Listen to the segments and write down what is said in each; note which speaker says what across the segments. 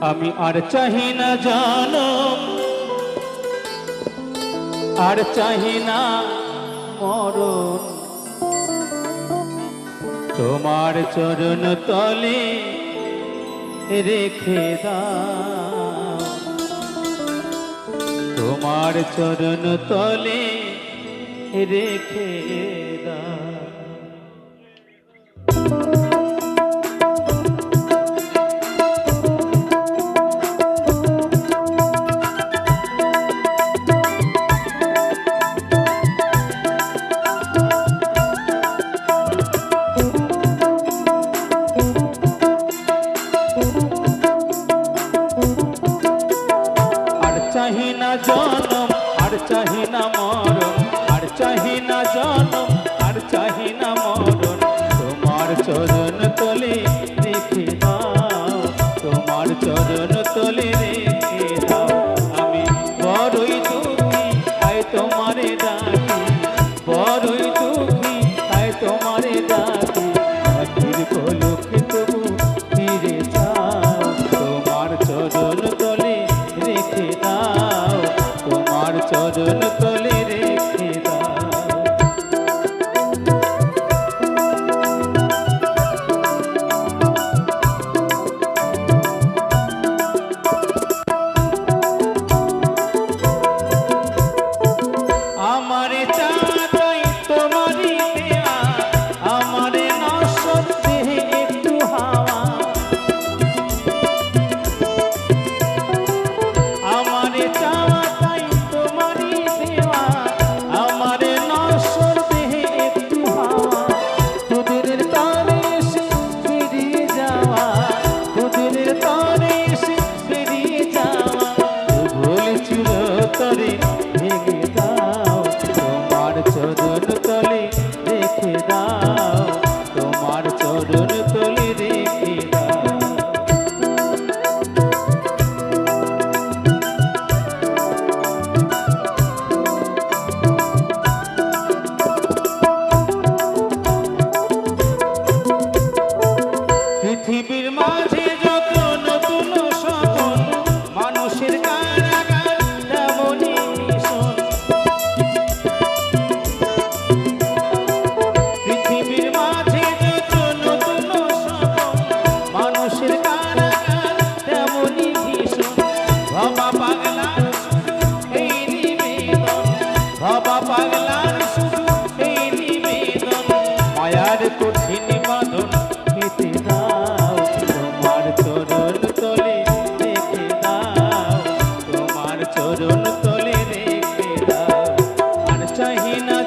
Speaker 1: আমি আর চাহি না জানো। আর চাহি না মরণ। তোমার চরণ তলে রেখে দাও। তোমার চরণ তলে রেখে দাও। চাহি না আর চাহি না জনম, আর চাহি না মরণ। তোমার চরণ তলে রেখে তোমার চরণ তলে রে भजन कर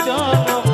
Speaker 1: choro